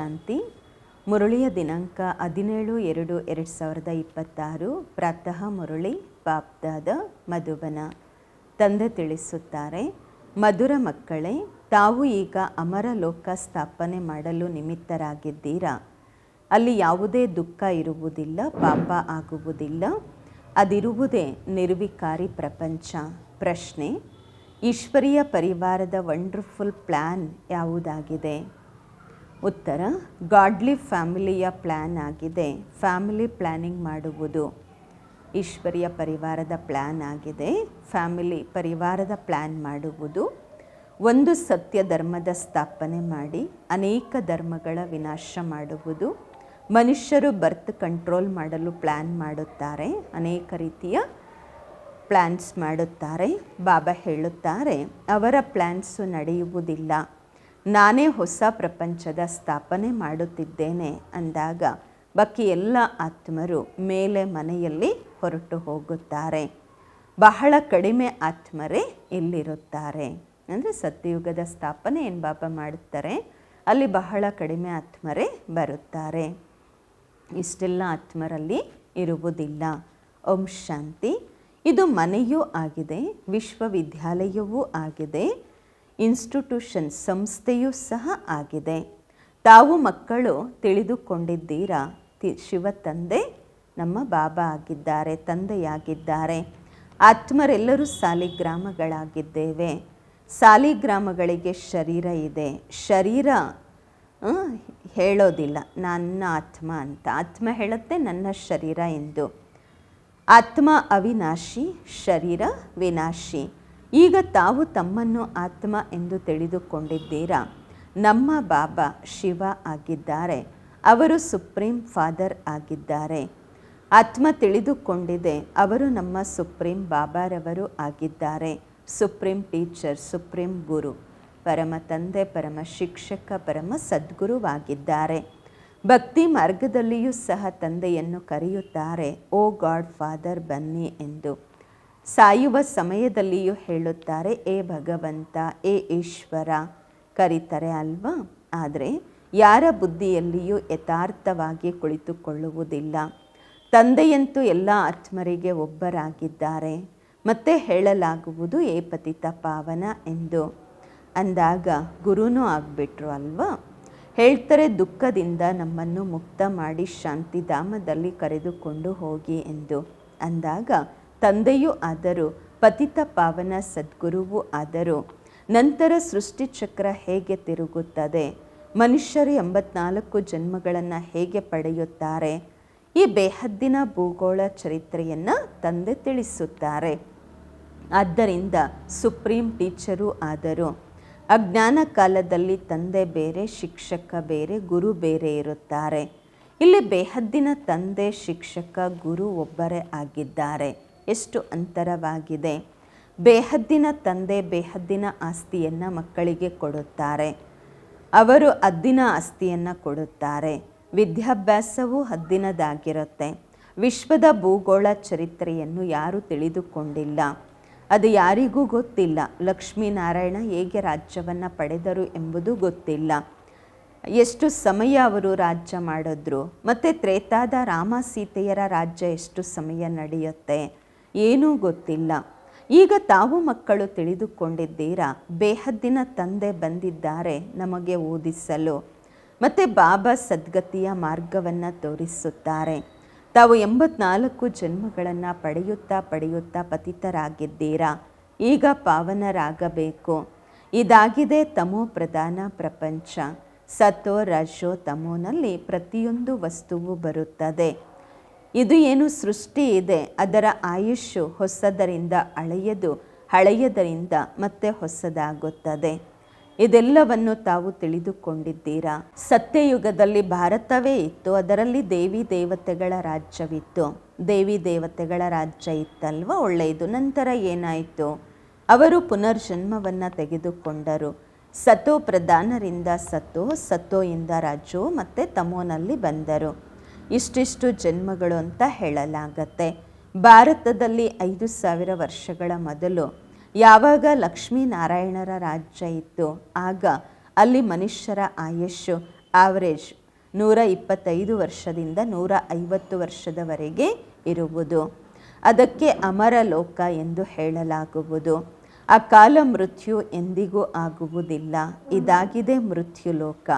ಶಾಂತಿ. ಮುರಳಿಯ ದಿನಾಂಕ ಹದಿನೇಳು ಎರಡು ಎರಡು ಸಾವಿರದ ಇಪ್ಪತ್ತಾರು. ಪ್ರಾತಃ ಮುರಳಿ, ಪಾಪ್ದಾದ ಮಧುಬನ. ತಂದೆ ತಿಳಿಸುತ್ತಾರೆ, ಮಧುರ ಮಕ್ಕಳೇ, ತಾವು ಈಗ ಅಮರ ಲೋಕ ಸ್ಥಾಪನೆ ಮಾಡಲು ನಿಮಿತ್ತರಾಗಿದ್ದೀರಾ? ಅಲ್ಲಿ ಯಾವುದೇ ದುಃಖ ಇರುವುದಿಲ್ಲ, ಪಾಪ ಆಗುವುದಿಲ್ಲ. ಅದಿರುವುದೇ ನಿರ್ವಿಕಾರಿ ಪ್ರಪಂಚ. ಪ್ರಶ್ನೆ, ಈಶ್ವರಿಯ ಪರಿವಾರದ ವಂಡರ್ಫುಲ್ ಪ್ಲ್ಯಾನ್ ಯಾವುದಾಗಿದೆ? ಉತ್ತರ, ಗಾಡ್ಲಿ ಫ್ಯಾಮಿಲಿಯ ಪ್ಲ್ಯಾನ್ ಆಗಿದೆ. ಫ್ಯಾಮಿಲಿ ಪ್ಲ್ಯಾನಿಂಗ್ ಮಾಡುವುದು. ಈಶ್ವರಿಯ ಪರಿವಾರದ ಪ್ಲ್ಯಾನ್ ಆಗಿದೆ. ಫ್ಯಾಮಿಲಿ ಪರಿವಾರದ ಪ್ಲ್ಯಾನ್ ಮಾಡುವುದು. ಒಂದು ಸತ್ಯ ಧರ್ಮದ ಸ್ಥಾಪನೆ ಮಾಡಿ ಅನೇಕ ಧರ್ಮಗಳ ವಿನಾಶ ಮಾಡುವುದು. ಮನುಷ್ಯರು ಬರ್ತ್ ಕಂಟ್ರೋಲ್ ಮಾಡಲು ಪ್ಲ್ಯಾನ್ ಮಾಡುತ್ತಾರೆ. ಅನೇಕ ರೀತಿಯ ಪ್ಲ್ಯಾನ್ಸ್ ಮಾಡುತ್ತಾರೆ. ಬಾಬಾ ಹೇಳುತ್ತಾರೆ, ಅವರ ಪ್ಲ್ಯಾನ್ಸು ನಡೆಯುವುದಿಲ್ಲ. ನಾನೇ ಹೊಸ ಪ್ರಪಂಚದ ಸ್ಥಾಪನೆ ಮಾಡುತ್ತಿದ್ದೇನೆ ಅಂದಾಗ ಬಾಕಿ ಎಲ್ಲ ಆತ್ಮರು ಮೇಲೆ ಮನೆಯಲ್ಲಿ ಹೊರಟು ಹೋಗುತ್ತಾರೆ. ಬಹಳ ಕಡಿಮೆ ಆತ್ಮರೇ ಇಲ್ಲಿರುತ್ತಾರೆ. ಅಂದರೆ ಸತ್ಯಯುಗದ ಸ್ಥಾಪನೆ ಏನು ಬಾಬಾ ಮಾಡುತ್ತಾರೆ? ಅಲ್ಲಿ ಬಹಳ ಕಡಿಮೆ ಆತ್ಮರೇ ಬರುತ್ತಾರೆ. ಇಷ್ಟೆಲ್ಲ ಆತ್ಮರಲ್ಲಿ ಇರುವುದಿಲ್ಲ. ಓಂ ಶಾಂತಿ. ಇದು ಮನೆಯೂ ಆಗಿದೆ, ವಿಶ್ವವಿದ್ಯಾಲಯವೂ ಆಗಿದೆ ಇನ್ಸ್ಟಿಟ್ಯೂಷನ್ ಸಂಸ್ಥೆಯೂ ಸಹ ಆಗಿದೆ. ತಾವು ಮಕ್ಕಳು ತಿಳಿದುಕೊಂಡಿದ್ದೀರಾ? ಶಿವ ತಂದೆ ನಮ್ಮ ಬಾಬಾ ಆಗಿದ್ದಾರೆ, ತಂದೆಯಾಗಿದ್ದಾರೆ. ಆತ್ಮರೆಲ್ಲರೂ ಸಾಲಿಗ್ರಾಮಗಳಾಗಿದ್ದೇವೆ. ಸಾಲಿಗ್ರಾಮಗಳಿಗೆ ಶರೀರ ಇದೆ. ಶರೀರ ಹೇಳೋದಿಲ್ಲ. ನನ್ನ ಆತ್ಮ ಅಂತ. ಆತ್ಮ ಹೇಳುತ್ತೆ, ನನ್ನ ಶರೀರ ಎಂದು. ಆತ್ಮ ಅವಿನಾಶಿ, ಶರೀರ ವಿನಾಶಿ. ಈಗ ತಾವು ತಮ್ಮನ್ನು ಆತ್ಮ ಎಂದು ತಿಳಿದುಕೊಂಡಿದ್ದೀರಾ? ನಮ್ಮ ಬಾಬಾ ಶಿವ ಆಗಿದ್ದಾರೆ. ಅವರು ಸುಪ್ರೀಂ ಫಾದರ್ ಆಗಿದ್ದಾರೆ. ಆತ್ಮ ತಿಳಿದುಕೊಂಡಿದೆ. ಅವರು ನಮ್ಮ ಸುಪ್ರೀಂ ಬಾಬಾರವರು ಆಗಿದ್ದಾರೆ. ಸುಪ್ರೀಂ ಟೀಚರ್, ಸುಪ್ರೀಂ ಗುರು, ಪರಮ ತಂದೆ, ಪರಮ ಶಿಕ್ಷಕ, ಪರಮ ಸದ್ಗುರುವಾಗಿದ್ದಾರೆ. ಭಕ್ತಿ ಮಾರ್ಗದಲ್ಲಿಯೂ ಸಹ ತಂದೆಯನ್ನು ಕರೆಯುತ್ತಾರೆ. ಓ ಗಾಡ್, ಫಾದರ್, ಬನ್ನಿ ಎಂದು. ಸಾಯುವ ಸಮಯದಲ್ಲಿಯೂ ಹೇಳುತ್ತಾರೆ, ಏ ಭಗವಂತ, ಏ ಈಶ್ವರ, ಕರೀತಾರೆ ಅಲ್ವಾ? ಆದರೆ ಯಾರ ಬುದ್ಧಿಯಲ್ಲಿಯೂ ಯಥಾರ್ಥವಾಗಿ ಕುಳಿತುಕೊಳ್ಳುವುದಿಲ್ಲ. ತಂದೆಯಂತೂ ಎಲ್ಲ ಆತ್ಮರಿಗೆ ಒಬ್ಬರಾಗಿದ್ದಾರೆ. ಮತ್ತೆ ಹೇಳಲಾಗುವುದು, ಏ ಪತಿತ ಪಾವನ, ಎಂದು. ಅಂದಾಗ ಗುರುನೂ ಆಗಿಬಿಟ್ರು ಅಲ್ವಾ? ಹೇಳ್ತಾರೆ, ದುಃಖದಿಂದ ನಮ್ಮನ್ನು ಮುಕ್ತ ಮಾಡಿ ಶಾಂತಿಧಾಮದಲ್ಲಿ ಕರೆದುಕೊಂಡು ಹೋಗಿ, ಎಂದು. ಅಂದಾಗ ತಂದೆಯೂ ಆದರು, ಪತಿತ ಪಾವನ ಸದ್ಗುರುವೂ ಆದರು. ನಂತರ ಸೃಷ್ಟಿಚಕ್ರ ಹೇಗೆ ತಿರುಗುತ್ತದೆ? ಮನುಷ್ಯರು ಎಂಬತ್ನಾಲ್ಕು ಜನ್ಮಗಳನ್ನು ಹೇಗೆ ಪಡೆಯುತ್ತಾರೆ? ಈ ಬೇಹದ್ದಿನ ಭೂಗೋಳ ಚರಿತ್ರೆಯನ್ನು ತಂದೆ ತಿಳಿಸುತ್ತಾರೆ. ಆದ್ದರಿಂದ ಸುಪ್ರೀಂ ಟೀಚರು ಆದರು. ಅಜ್ಞಾನ ಕಾಲದಲ್ಲಿ ತಂದೆ ಬೇರೆ, ಶಿಕ್ಷಕ ಬೇರೆ, ಗುರು ಬೇರೆ ಇರುತ್ತಾರೆ. ಇಲ್ಲಿ ಬೇಹದ್ದಿನ ತಂದೆ, ಶಿಕ್ಷಕ, ಗುರು ಒಬ್ಬರೇ ಆಗಿದ್ದಾರೆ. ಎಷ್ಟು ಅಂತರವಾಗಿದೆ? ಬೇಹದ್ದಿನ ತಂದೆ ಬೇಹದ್ದಿನ ಆಸ್ತಿಯನ್ನು ಮಕ್ಕಳಿಗೆ ಕೊಡುತ್ತಾರೆ. ಅವರು ಹದ್ದಿನ ಆಸ್ತಿಯನ್ನು ಕೊಡುತ್ತಾರೆ. ವಿದ್ಯಾಭ್ಯಾಸವು ಹದ್ದಿನದಾಗಿರುತ್ತೆ. ವಿಶ್ವದ ಭೂಗೋಳ ಚರಿತ್ರೆಯನ್ನು ಯಾರೂ ತಿಳಿದುಕೊಂಡಿಲ್ಲ. ಅದು ಯಾರಿಗೂ ಗೊತ್ತಿಲ್ಲ. ಲಕ್ಷ್ಮೀನಾರಾಯಣ ಹೇಗೆ ರಾಜ್ಯವನ್ನು ಪಡೆದರು ಎಂಬುದು ಗೊತ್ತಿಲ್ಲ. ಎಷ್ಟು ಸಮಯ ಅವರು ರಾಜ್ಯ ಮಾಡಿದ್ರು? ಮತ್ತು ತ್ರೇತಾದ ರಾಮ ಸೀತೆಯರ ರಾಜ್ಯ ಎಷ್ಟು ಸಮಯ ನಡೆಯುತ್ತೆ? ಏನೂ ಗೊತ್ತಿಲ್ಲ. ಈಗ ತಾವು ಮಕ್ಕಳು ತಿಳಿದುಕೊಂಡಿದ್ದೀರಾ? ಬೇಹದ್ದಿನ ತಂದೆ ಬಂದಿದ್ದಾರೆ ನಮಗೆ ಓದಿಸಲು. ಮತ್ತು ಬಾಬಾ ಸದ್ಗತಿಯ ಮಾರ್ಗವನ್ನು ತೋರಿಸುತ್ತಾರೆ. ತಾವು ಎಂಬತ್ನಾಲ್ಕು ಜನ್ಮಗಳನ್ನು ಪಡೆಯುತ್ತಾ ಪಡೆಯುತ್ತಾ ಪತಿತರಾಗಿದ್ದೀರಾ? ಈಗ ಪಾವನರಾಗಬೇಕು. ಇದಾಗಿದೆ ತಮೋ ಪ್ರಧಾನ ಪ್ರಪಂಚ. ಸತೋ ರಜೋ ತಮೋನಲ್ಲಿ ಪ್ರತಿಯೊಂದು ವಸ್ತುವು ಬರುತ್ತದೆ. ಇದು ಏನು ಸೃಷ್ಟಿ ಇದೆ? ಅದರ ಆಯುಷ್ಯು ಹೊಸದರಿಂದ ಹಳೆಯದು ಹಳೆಯದರಿಂದ ಮತ್ತೆ ಹೊಸದಾಗುತ್ತದೆ. ಇದೆಲ್ಲವನ್ನು ತಾವು ತಿಳಿದುಕೊಂಡಿದ್ದೀರಾ? ಸತ್ಯಯುಗದಲ್ಲಿ ಭಾರತವೇ ಇತ್ತು, ಅದರಲ್ಲಿ ದೇವಿ ದೇವತೆಗಳ ರಾಜ್ಯವಿತ್ತು. ದೇವಿ ದೇವತೆಗಳ ರಾಜ್ಯ ಇತ್ತಲ್ವ? ಒಳ್ಳೆಯದು. ನಂತರ ಏನಾಯಿತು? ಅವರು ಪುನರ್ಜನ್ಮವನ್ನು ತೆಗೆದುಕೊಂಡರು. ಸತೋ ಪ್ರಧಾನರಿಂದ ಸತೋ, ಸತೋಯಿಂದ ರಾಜು ಮತ್ತು ತಮೋನಲ್ಲಿ ಬಂದರು. ಇಷ್ಟಿಷ್ಟು ಜನ್ಮಗಳು ಅಂತ ಹೇಳಲಾಗತ್ತೆ. ಭಾರತದಲ್ಲಿ ಐದು ಸಾವಿರ ವರ್ಷಗಳ ಮೊದಲು ಯಾವಾಗ ಲಕ್ಷ್ಮೀನಾರಾಯಣರ ರಾಜ್ಯ ಇತ್ತು, ಆಗ ಅಲ್ಲಿ ಮನುಷ್ಯರ ಆಯುಷ್ಯು ಆವರೇಜ್ ನೂರ ಇಪ್ಪತ್ತೈದು ವರ್ಷದಿಂದ ನೂರ ಐವತ್ತು ವರ್ಷದವರೆಗೆ ಇರುವುದು. ಅದಕ್ಕೆ ಅಮರ ಲೋಕ ಎಂದು ಹೇಳಲಾಗುವುದು. ಕಾಲ ಮೃತ್ಯು ಎಂದಿಗೂ ಆಗುವುದಿಲ್ಲ. ಇದಾಗಿದೆ ಮೃತ್ಯು ಲೋಕ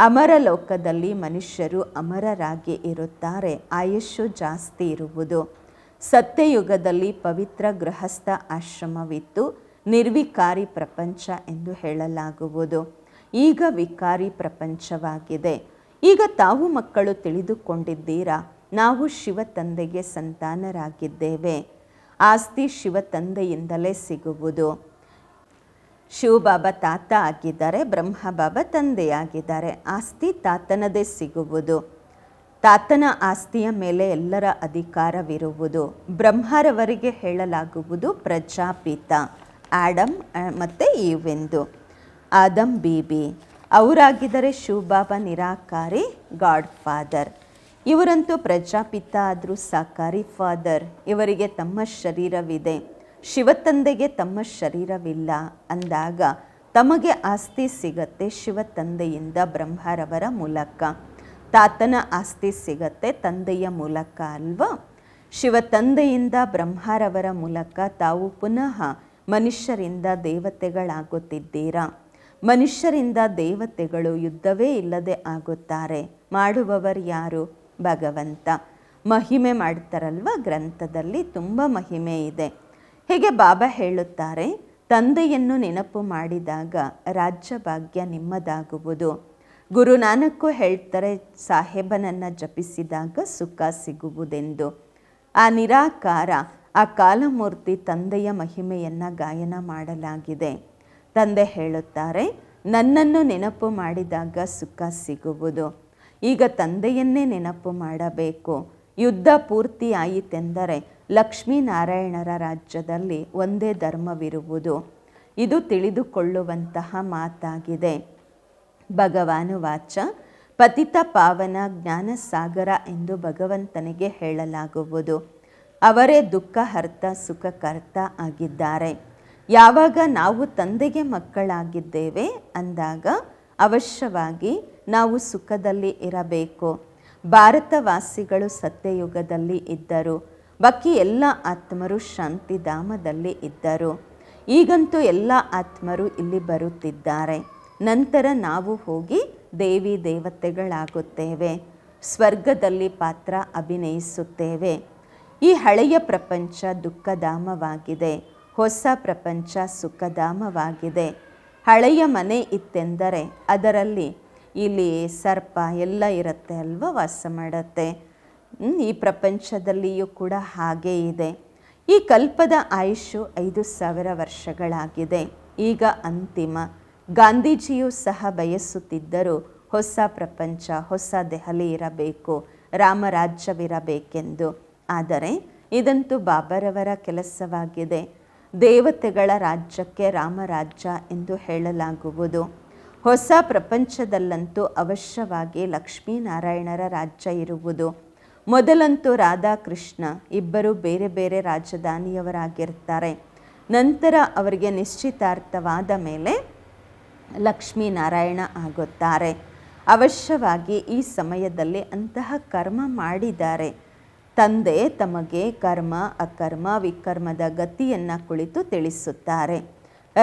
ಅಮರ ಲೋಕದಲ್ಲಿ ಮನುಷ್ಯರು ಅಮರರಾಗಿ ಇರುತ್ತಾರೆ. ಆಯುಷ್ಯು ಜಾಸ್ತಿ ಇರುವುದು. ಸತ್ಯಯುಗದಲ್ಲಿ ಪವಿತ್ರ ಗೃಹಸ್ಥ ಆಶ್ರಮವಿತ್ತು. ನಿರ್ವಿಕಾರಿ ಪ್ರಪಂಚ ಎಂದು ಹೇಳಲಾಗುವುದು. ಈಗ ವಿಕಾರಿ ಪ್ರಪಂಚವಾಗಿದೆ. ಈಗ ತಾವು ಮಕ್ಕಳು ತಿಳಿದುಕೊಂಡಿದ್ದೀರಾ? ನಾವು ಶಿವ ತಂದೆಗೆ ಸಂತಾನರಾಗಿದ್ದೇವೆ. ಆಸ್ತಿ ಶಿವ ತಂದೆಯಿಂದಲೇ ಸಿಗುವುದು. ಶಿವಬಾಬಾ ತಾತ ಆಗಿದ್ದಾರೆ, ಬ್ರಹ್ಮಬಾಬಾ ತಂದೆಯಾಗಿದ್ದಾರೆ. ಆಸ್ತಿ ತಾತನದೇ ಸಿಗುವುದು. ತಾತನ ಆಸ್ತಿಯ ಮೇಲೆ ಎಲ್ಲರ ಅಧಿಕಾರವಿರುವುದು. ಬ್ರಹ್ಮರವರಿಗೆ ಹೇಳಲಾಗುವುದು ಪ್ರಜಾಪಿತ. ಆಡಮ್ ಮತ್ತು ಈವೆಂದು. ಆದಮ್ ಬೀಬಿ. ಅವರಾಗಿದ್ದರೆ ಶಿವಬಾಬಾ ನಿರಾಕಾರಿ ಗಾಡ್ ಫಾದರ್ ಇವರಂತೂ ಪ್ರಜಾಪಿತ ಆದರೂ ಸಾಕಾರಿ ಫಾದರ್. ಇವರಿಗೆ ತಮ್ಮ ಶರೀರವಿದೆ. ಶಿವತಂದೆಗೆ ತಮ್ಮ ಶರೀರವಿಲ್ಲ ಅಂದಾಗ ತಮಗೆ ಆಸ್ತಿ ಸಿಗತ್ತೆ ಶಿವತಂದೆಯಿಂದ ಬ್ರಹ್ಮರವರ ಮೂಲಕ. ತಾತನ ಆಸ್ತಿ ಸಿಗತ್ತೆ ತಂದೆಯ ಮೂಲಕ ಅಲ್ವಾ? ಶಿವತಂದೆಯಿಂದ ಬ್ರಹ್ಮರವರ ಮೂಲಕ ತಾವು ಪುನಃ ಮನುಷ್ಯರಿಂದ ದೇವತೆಗಳಾಗುತ್ತಿದ್ದೀರಾ? ಮನುಷ್ಯರಿಂದ ದೇವತೆಗಳು ಯುದ್ಧವೇ ಇಲ್ಲದೆ ಆಗುತ್ತಾರೆ. ಮಾಡುವವರು ಯಾರು? ಭಗವಂತ. ಮಹಿಮೆ ಮಾಡ್ತಾರಲ್ವ ಗ್ರಂಥದಲ್ಲಿ? ತುಂಬ ಮಹಿಮೆ ಇದೆ. ಹೀಗೆ ಬಾಬಾ ಹೇಳುತ್ತಾರೆ? ತಂದೆಯನ್ನು ನೆನಪು ಮಾಡಿದಾಗ ರಾಜ್ಯ ಭಾಗ್ಯ ನಿಮ್ಮದಾಗುವುದು. ಗುರುನಾನಕ್ಕೂ ಹೇಳ್ತಾರೆ, ಸಾಹೇಬನನ್ನು ಜಪಿಸಿದಾಗ ಸುಖ ಸಿಗುವುದೆಂದು. ಆ ನಿರಾಕಾರ, ಆ ಕಾಲಮೂರ್ತಿ ತಂದೆಯ ಮಹಿಮೆಯನ್ನು ಗಾಯನ ಮಾಡಲಾಗಿದೆ. ತಂದೆ ಹೇಳುತ್ತಾರೆ, ನನ್ನನ್ನು ನೆನಪು ಮಾಡಿದಾಗ ಸುಖ ಸಿಗುವುದು. ಈಗ ತಂದೆಯನ್ನೇ ನೆನಪು ಮಾಡಬೇಕು. ಯುದ್ಧ ಪೂರ್ತಿಯಾಯಿತೆಂದರೆ ಲಕ್ಷ್ಮೀನಾರಾಯಣರ ರಾಜ್ಯದಲ್ಲಿ ಒಂದೇ ಧರ್ಮವಿರುವುದು. ಇದು ತಿಳಿದುಕೊಳ್ಳುವಂತಹ ಮಾತಾಗಿದೆ. ಭಗವಾನು ವಾಚ, ಪತಿತ ಪಾವನ ಜ್ಞಾನಸಾಗರ ಎಂದು ಭಗವಂತನಿಗೆ ಹೇಳಲಾಗುವುದು. ಅವರೇ ದುಃಖ ದುಃಖಹರ್ತ ಸುಖಕರ್ತ ಆಗಿದ್ದಾರೆ. ಯಾವಾಗ ನಾವು ತಂದೆಗೆ ಮಕ್ಕಳಾಗಿದ್ದೇವೆ ಅಂದಾಗ ಅವಶ್ಯವಾಗಿ ನಾವು ಸುಖದಲ್ಲಿ ಇರಬೇಕು. ಭಾರತವಾಸಿಗಳು ಸತ್ಯಯುಗದಲ್ಲಿ ಇದ್ದರು. ಬಾಕಿ ಎಲ್ಲ ಆತ್ಮರು ಶಾಂತಿಧಾಮದಲ್ಲಿ ಇದ್ದರು. ಈಗಂತೂ ಎಲ್ಲ ಆತ್ಮರು ಇಲ್ಲಿ ಬರುತ್ತಿದ್ದಾರೆ. ನಂತರ ನಾವು ಹೋಗಿ ದೇವಿ ದೇವತೆಗಳಾಗುತ್ತೇವೆ. ಸ್ವರ್ಗದಲ್ಲಿ ಪಾತ್ರ ಅಭಿನಯಿಸುತ್ತೇವೆ. ಈ ಹಳೆಯ ಪ್ರಪಂಚ ದುಃಖಧಾಮವಾಗಿದೆ. ಹೊಸ ಪ್ರಪಂಚ ಸುಖಧಾಮವಾಗಿದೆ. ಹಳೆಯ ಮನೆ ಇತ್ತೆಂದರೆ ಅದರಲ್ಲಿ ಇಲ್ಲಿ ಸರ್ಪ ಎಲ್ಲ ಇರುತ್ತೆ ಅಲ್ವಾ ವಾಸ ಮಾಡುತ್ತೆ. ಈ ಪ್ರಪಂಚದಲ್ಲಿಯೂ ಕೂಡ ಹಾಗೇ ಇದೆ. ಈ ಕಲ್ಪದ ಆಯುಷು ಐದು ಸಾವಿರ ವರ್ಷಗಳಾಗಿದೆ. ಈಗ ಅಂತಿಮ. ಗಾಂಧೀಜಿಯೂ ಸಹ ಬಯಸುತ್ತಿದ್ದರು ಹೊಸ ಪ್ರಪಂಚ, ಹೊಸ ದೆಹಲಿ ಇರಬೇಕು, ರಾಮರಾಜ್ಯವಿರಬೇಕೆಂದು. ಆದರೆ ಇದಂತೂ ಬಾಬರವರ ಕೆಲಸವಾಗಿದೆ. ದೇವತೆಗಳ ರಾಜ್ಯಕ್ಕೆ ರಾಮರಾಜ್ಯ ಎಂದು ಹೇಳಲಾಗುವುದು. ಹೊಸ ಪ್ರಪಂಚದಲ್ಲಂತೂ ಅವಶ್ಯವಾಗಿ ಲಕ್ಷ್ಮೀನಾರಾಯಣರ ರಾಜ್ಯ ಇರುವುದು. ಮೊದಲಂತೂ ರಾಧಾಕೃಷ್ಣ ಇಬ್ಬರು ಬೇರೆ ಬೇರೆ ರಾಜಧಾನಿಯವರಾಗಿರ್ತಾರೆ. ನಂತರ ಅವರಿಗೆ ನಿಶ್ಚಿತಾರ್ಥವಾದ ಮೇಲೆ ಲಕ್ಷ್ಮೀನಾರಾಯಣ ಆಗುತ್ತಾರೆ. ಅವಶ್ಯವಾಗಿ ಈ ಸಮಯದಲ್ಲಿ ಅಂತಹ ಕರ್ಮ ಮಾಡಿದ್ದಾರೆ. ತಂದೆ ತಮಗೆ ಕರ್ಮ, ಅಕರ್ಮ, ವಿಕರ್ಮದ ಗತಿಯನ್ನು ಕುಳಿತು ತಿಳಿಸುತ್ತಾರೆ.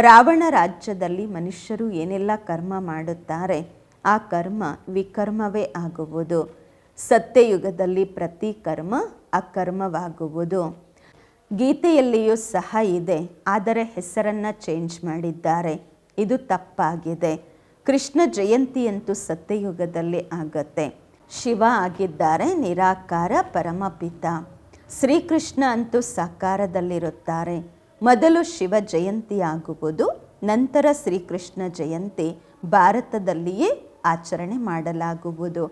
ರಾವಣ ರಾಜ್ಯದಲ್ಲಿ ಮನುಷ್ಯರು ಏನೆಲ್ಲ ಕರ್ಮ ಮಾಡುತ್ತಾರೆ, ಆ ಕರ್ಮ ವಿಕರ್ಮವೇ ಆಗುವುದು. ಸತ್ಯಯುಗದಲ್ಲಿ ಪ್ರತಿ ಕರ್ಮ ಅಕರ್ಮವಾಗುವುದು. ಗೀತೆಯಲ್ಲಿಯೂ ಸಹ ಇದೆ, ಆದರೆ ಹೆಸರನ್ನು ಚೇಂಜ್ ಮಾಡಿದ್ದಾರೆ. ಇದು ತಪ್ಪಾಗಿದೆ. ಕೃಷ್ಣ ಜಯಂತಿಯಂತೂ ಸತ್ಯಯುಗದಲ್ಲಿ ಆಗತ್ತೆ. ಶಿವ ಆಗಿದ್ದಾರೆ, ನಿರಾಕಾರ ಪರಮಪಿತ. ಶ್ರೀಕೃಷ್ಣ ಅಂತೂ ಸಾಕಾರದಲ್ಲಿರುತ್ತಾರೆ. ಮೊದಲು ಶಿವ ಜಯಂತಿ ಆಗುವುದು ನಂತರ ಶ್ರೀಕೃಷ್ಣ ಜಯಂತಿ ಭಾರತದಲ್ಲಿಯೇ ಆಚರಣೆ ಮಾಡಲಾಗುವುದು.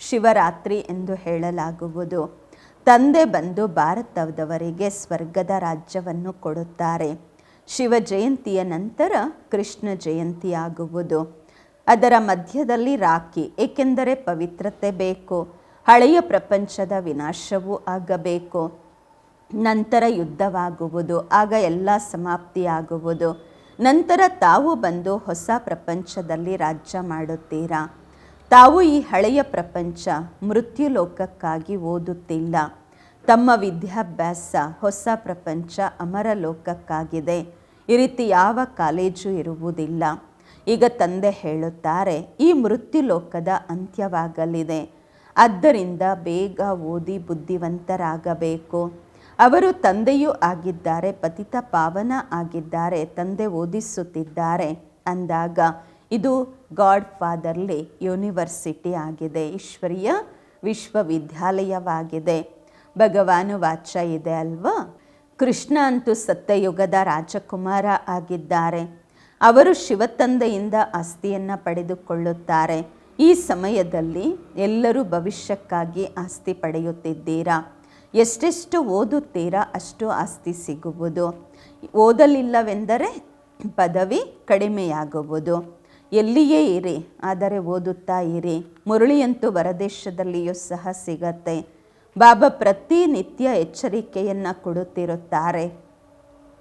ಶಿವರಾತ್ರಿ ಎಂದು ಹೇಳಲಾಗುವುದು. ತಂದೆ ಬಂದು ಭಾರತದವರಿಗೆ ಸ್ವರ್ಗದ ರಾಜ್ಯವನ್ನು ಕೊಡುತ್ತಾರೆ. ಶಿವ ಜಯಂತಿಯ ನಂತರ ಕೃಷ್ಣ ಜಯಂತಿ ಆಗುವುದು ಅದರ ಮಧ್ಯದಲ್ಲಿ ರಾಖಿ, ಏಕೆಂದರೆ ಪವಿತ್ರತೆ ಬೇಕು. ಹಳೆಯ ಪ್ರಪಂಚದ ವಿನಾಶವೂ ಆಗಬೇಕು. ನಂತರ ಯುದ್ಧವಾಗುವುದು, ಆಗ ಎಲ್ಲ ಸಮಾಪ್ತಿಯಾಗುವುದು. ನಂತರ ತಾವು ಬಂದು ಹೊಸ ಪ್ರಪಂಚದಲ್ಲಿ ರಾಜ್ಯ ಮಾಡುತ್ತೀರಾ? ತಾವು ಈ ಹಳೆಯ ಪ್ರಪಂಚ ಮೃತ್ಯುಲೋಕಕ್ಕಾಗಿ ಓದುತ್ತಿಲ್ಲ. ತಮ್ಮ ವಿದ್ಯಾಭ್ಯಾಸ ಹೊಸ ಪ್ರಪಂಚ ಅಮರ ಲೋಕಕ್ಕಾಗಿದೆ ಈ ರೀತಿ ಯಾವ ಕಾಲೇಜು ಇರುವುದಿಲ್ಲ. ಈಗ ತಂದೆ ಹೇಳುತ್ತಾರೆ, ಈ ಮೃತ್ಯುಲೋಕದ ಅಂತ್ಯವಾಗಲಿದೆ. ಆದ್ದರಿಂದ ಬೇಗ ಓದಿ ಬುದ್ಧಿವಂತರಾಗಬೇಕು. ಅವರು ತಂದೆಯೂ ಆಗಿದ್ದಾರೆ, ಪತಿತ ಪಾವನ ಆಗಿದ್ದಾರೆ, ತಂದೆ ಓದಿಸುತ್ತಿದ್ದಾರೆ. ಅಂದಾಗ, ಇದು ಗಾಡ್ ಫಾದರ್ಲಿ ಯೂನಿವರ್ಸಿಟಿ ಆಗಿದೆ. ಈಶ್ವರೀಯ ವಿಶ್ವವಿದ್ಯಾಲಯವಾಗಿದೆ. ಭಗವಾನು ವಾಚ ಇದೆ ಅಲ್ವಾ? ಕೃಷ್ಣ ಅಂತೂ ಸತ್ಯಯುಗದ ರಾಜಕುಮಾರ ಆಗಿದ್ದಾರೆ. ಅವರು ಶಿವತಂದೆಯಿಂದ ಆಸ್ತಿಯನ್ನು ಪಡೆದುಕೊಳ್ಳುತ್ತಾರೆ. ಈ ಸಮಯದಲ್ಲಿ ಎಲ್ಲರೂ ಭವಿಷ್ಯಕ್ಕಾಗಿ ಆಸ್ತಿ ಪಡೆಯುತ್ತಿದ್ದೀರಾ? ಎಷ್ಟೆಷ್ಟು ಓದುತ್ತೀರಾ ಅಷ್ಟು ಆಸ್ತಿ ಸಿಗುವುದು. ಓದಲಿಲ್ಲವೆಂದರೆ ಪದವಿ ಕಡಿಮೆಯಾಗುವುದು. ಎಲ್ಲಿಯೇ ಇರಿ, ಆದರೆ ಓದುತ್ತಾ ಇರಿ. ಮುರುಳಿಯಂತೂ ಹೊರದೇಶದಲ್ಲಿಯೂ ಸಹ ಸಿಗತ್ತೆ. ಬಾಬಾ ಪ್ರತಿನಿತ್ಯ ಎಚ್ಚರಿಕೆಯನ್ನು ಕೊಡುತ್ತಿರುತ್ತಾರೆ.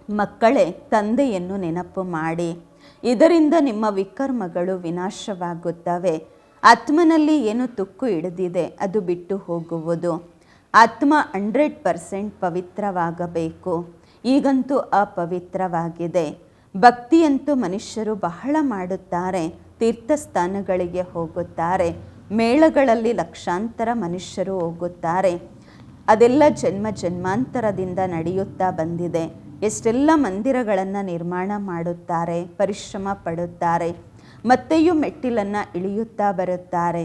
ಮಕ್ಕಳೇ, ತಂದೆಯನ್ನು ನೆನಪು ಮಾಡಿ. ಇದರಿಂದ ನಿಮ್ಮ ವಿಕರ್ಮಗಳು ವಿನಾಶವಾಗುತ್ತವೆ. ಆತ್ಮನಲ್ಲಿ ಏನು ತುಕ್ಕು ಹಿಡಿದಿದೆ, ಅದು ಬಿಟ್ಟು ಹೋಗುವುದು. ಆತ್ಮ ಹಂಡ್ರೆಡ್ ಪರ್ಸೆಂಟ್ ಪವಿತ್ರವಾಗಬೇಕು. ಈಗಂತೂ ಅಪವಿತ್ರವಾಗಿದೆ. ಭಕ್ತಿಯಂತೂ ಮನುಷ್ಯರು ಬಹಳ ಮಾಡುತ್ತಾರೆ, ತೀರ್ಥಸ್ಥಾನಗಳಿಗೆ ಹೋಗುತ್ತಾರೆ, ಮೇಳಗಳಲ್ಲಿ ಲಕ್ಷಾಂತರ ಮನುಷ್ಯರು ಹೋಗುತ್ತಾರೆ. ಅದೆಲ್ಲ ಜನ್ಮ ಜನ್ಮಾಂತರದಿಂದ ನಡೆಯುತ್ತಾ ಬಂದಿದೆ. ಎಷ್ಟೆಲ್ಲ ಮಂದಿರಗಳನ್ನು ನಿರ್ಮಾಣ ಮಾಡುತ್ತಾರೆ, ಪರಿಶ್ರಮ ಪಡುತ್ತಾರೆ, ಮತ್ತೆಯೂ ಮೆಟ್ಟಿಲನ್ನು ಇಳಿಯುತ್ತಾ ಬರುತ್ತಾರೆ.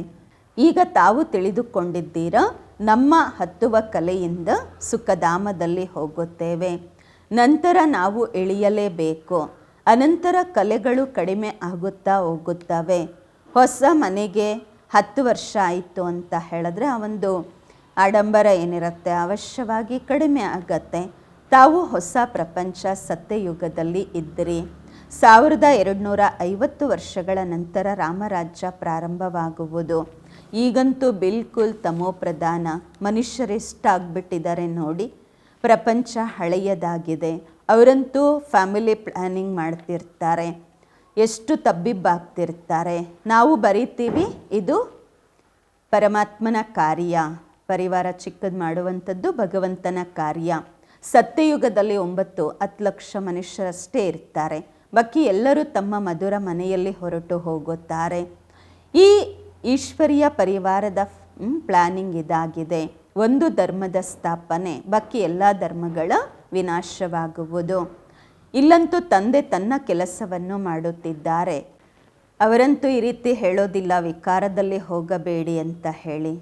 ಈಗ ತಾವು ತಿಳಿದುಕೊಂಡಿದ್ದೀರಾ, ನಮ್ಮ ಹತ್ತುವ ಕಲೆಯಿಂದ ಸುಖಧಾಮದಲ್ಲಿ ಹೋಗುತ್ತೇವೆ. ನಂತರ ನಾವು ಎಳೆಯಲೇಬೇಕು. ಅನಂತರ ಕಲೆಗಳು ಕಡಿಮೆ ಆಗುತ್ತಾ ಹೋಗುತ್ತವೆ. ಹೊಸ ಮನೆಗೆ ಹತ್ತು ವರ್ಷ ಆಯಿತು ಅಂತ ಹೇಳಿದ್ರೆ ಆ ಒಂದು ಆಡಂಬರ ಏನಿರುತ್ತೆ? ಅವಶ್ಯವಾಗಿ ಕಡಿಮೆ ಆಗತ್ತೆ. ತಾವು ಹೊಸ ಪ್ರಪಂಚ ಸತ್ಯಯುಗದಲ್ಲಿ ಇದ್ದಿರಿ. ಸಾವಿರದ ಎರಡುನೂರ ಐವತ್ತು ವರ್ಷಗಳ ನಂತರ ರಾಮರಾಜ್ಯ ಪ್ರಾರಂಭವಾಗುವುದು. ಈಗಂತೂ ಬಿಲ್ಕುಲ್ ತಮೋ ಪ್ರಧಾನ ಮನುಷ್ಯರೆಷ್ಟಾಗ್ಬಿಟ್ಟಿದ್ದಾರೆ ನೋಡಿ. ಪ್ರಪಂಚ ಹಳೆಯದಾಗಿದೆ. ಅವರಂತೂ ಫ್ಯಾಮಿಲಿ ಪ್ಲ್ಯಾನಿಂಗ್ ಮಾಡ್ತಿರ್ತಾರೆ. ಎಷ್ಟು ತಬ್ಬಿಬ್ಬಾಗ್ತಿರ್ತಾರೆ. ನಾವು ಬರಿತೀವಿ ಇದು ಪರಮಾತ್ಮನ ಕಾರ್ಯ. ಪರಿವಾರ ಚಿಕ್ಕದು ಮಾಡುವಂಥದ್ದು ಭಗವಂತನ ಕಾರ್ಯ. ಸತ್ಯಯುಗದಲ್ಲಿ ಒಂಬತ್ತು ಹತ್ತು ಲಕ್ಷ ಮನುಷ್ಯರಷ್ಟೇ ಇರ್ತಾರೆ. ಬಾಕಿ ಎಲ್ಲರೂ ತಮ್ಮ ಮಧುರ ಮನೆಯಲ್ಲಿ ಹೊರಟು ಹೋಗುತ್ತಾರೆ. ಈ ಈಶ್ವರೀಯ ಪರಿವಾರದ ಪ್ಲ್ಯಾನಿಂಗ್ ಇದಾಗಿದೆ. ಒಂದು ಧರ್ಮದ ಸ್ಥಾಪನೆ, ಬಾಕಿ ಎಲ್ಲ ಧರ್ಮಗಳ ವಿನಾಶವಾಗುವುದು. ಇಲ್ಲಂತೂ ತಂದೆ ತನ್ನ ಕೆಲಸವನ್ನು ಮಾಡುತ್ತಿದ್ದಾರೆ. ಅವರಂತೂ ಈ ರೀತಿ ಹೇಳೋದಿಲ್ಲ, ವಿಕಾರದಲ್ಲಿ ಹೋಗಬೇಡಿ ಅಂತ ಹೇಳಿ.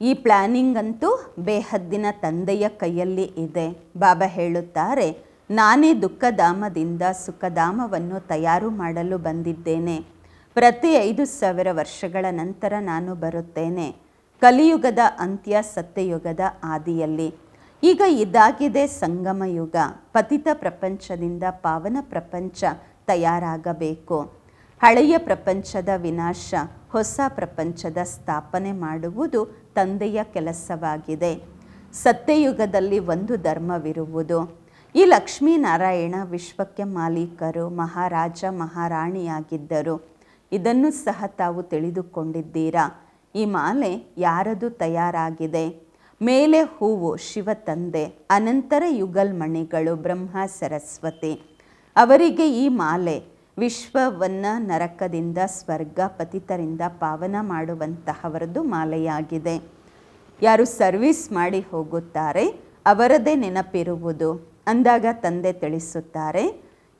ಈ ಪ್ಲ್ಯಾನಿಂಗ್ ಅಂತೂ ಬೇಹದ್ದಿನ ತಂದೆಯ ಕೈಯಲ್ಲಿ ಇದೆ. ಬಾಬಾ ಹೇಳುತ್ತಾರೆ, ನಾನೇ ದುಃಖಧಾಮದಿಂದ ಸುಖಧಾಮವನ್ನು ತಯಾರು ಮಾಡಲು ಬಂದಿದ್ದೇನೆ. ಪ್ರತಿ ಐದು ಸಾವಿರ ವರ್ಷಗಳ ನಂತರ ನಾನು ಬರುತ್ತೇನೆ. ಕಲಿಯುಗದ ಅಂತ್ಯ ಸತ್ಯಯುಗದ ಆದಿಯಲ್ಲಿ. ಈಗ ಇದಾಗಿದೆ ಸಂಗಮ ಯುಗ. ಪತಿತ ಪ್ರಪಂಚದಿಂದ ಪಾವನ ಪ್ರಪಂಚ ತಯಾರಾಗಬೇಕು. ಹಳೆಯ ಪ್ರಪಂಚದ ವಿನಾಶ, ಹೊಸ ಪ್ರಪಂಚದ ಸ್ಥಾಪನೆ ಮಾಡುವುದು ತಂದೆಯ ಕೆಲಸವಾಗಿದೆ. ಸತ್ಯಯುಗದಲ್ಲಿ ಒಂದು ಧರ್ಮವಿರುವುದು. ಈ ಲಕ್ಷ್ಮೀನಾರಾಯಣ ವಿಶ್ವಕ್ಕೆ ಮಾಲೀಕರು, ಮಹಾರಾಜ, ಮಹಾರಾಣಿಯಾಗಿದ್ದರು. ಇದನ್ನು ಸಹ ತಾವು ತಿಳಿದುಕೊಂಡಿದ್ದೀರಾ? ಈ ಮಾಲೆ ಯಾರದು ತಯಾರಾಗಿದೆ? ಮೇಲೆ ಹೂವು ಶಿವ ತಂದೆ, ಅನಂತರ ಯುಗಲ್ಮಣಿಗಳು ಬ್ರಹ್ಮ ಸರಸ್ವತಿ. ಅವರಿಗೆ ಈ ಮಾಲೆ ವಿಶ್ವವನ್ನು ನರಕದಿಂದ, ಸ್ವರ್ಗ ಪತಿತರಿಂದ ಪಾವನ ಮಾಡುವಂತಹವರದ್ದು ಮಾಲೆಯಾಗಿದೆ. ಯಾರು ಸರ್ವಿಸ್ ಮಾಡಿ ಹೋಗುತ್ತಾರೆ, ಅವರದೇ ನೆನಪಿರುವುದು. ಅಂದಾಗ ತಂದೆ ತಿಳಿಸುತ್ತಾರೆ,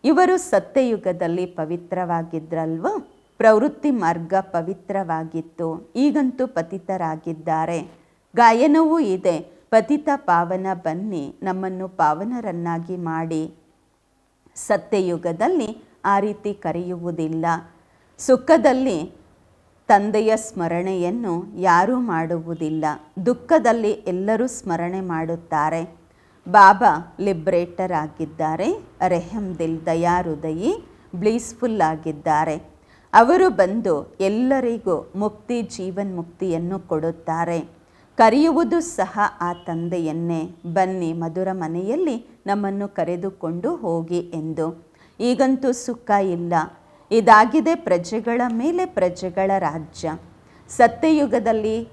ಇವರು ಸತ್ಯಯುಗದಲ್ಲಿ ಪವಿತ್ರವಾಗಿದ್ರಲ್ವ? ಪ್ರವೃತ್ತಿ ಮಾರ್ಗ ಪವಿತ್ರವಾಗಿತ್ತು. ಈಗಂತೂ ಪತಿತರಾಗಿದ್ದಾರೆ. ಗಾಯನವೂ ಇದೆ. ಪತಿತ ಪಾವನ ಬನ್ನಿ, ನಮ್ಮನ್ನು ಪಾವನರನ್ನಾಗಿ ಮಾಡಿ. ಸತ್ಯಯುಗದಲ್ಲಿ ಆ ರೀತಿ ಕರೆಯುವುದಿಲ್ಲ. ಸುಖದಲ್ಲಿ ತಂದೆಯ ಸ್ಮರಣೆಯನ್ನು ಯಾರೂ ಮಾಡುವುದಿಲ್ಲ. ದುಃಖದಲ್ಲಿ ಎಲ್ಲರೂ ಸ್ಮರಣೆ ಮಾಡುತ್ತಾರೆ. ಬಾಬಾ ಲಿಬ್ರೇಟರ್ ಆಗಿದ್ದಾರೆ. ರೆಹಮ್ ದಿಲ್ ದಯಾಹೃದಯಿ ಬ್ಲೀಸ್ಫುಲ್ ಆಗಿದ್ದಾರೆ. ಅವರು ಬಂದು ಎಲ್ಲರಿಗೂ ಮುಕ್ತಿ ಜೀವನ್ ಮುಕ್ತಿಯನ್ನು ಕೊಡುತ್ತಾರೆ. ಕರೆಯುವುದು ಸಹ ಆ ತಂದೆಯನ್ನೇ. ಬನ್ನಿ ಮಧುರ ಮನೆಯಲ್ಲಿ ನಮ್ಮನ್ನು ಕರೆದುಕೊಂಡು ಹೋಗಿ ಎಂದು. ಈಗಂತೂ ಸುಖ ಇಲ್ಲ. ಇದಾಗಿದೆ ಪ್ರಜೆಗಳ ಮೇಲೆ ಪ್ರಜೆಗಳ ರಾಜ್ಯ. ಸತ್ಯಯುಗದಲ್ಲಿ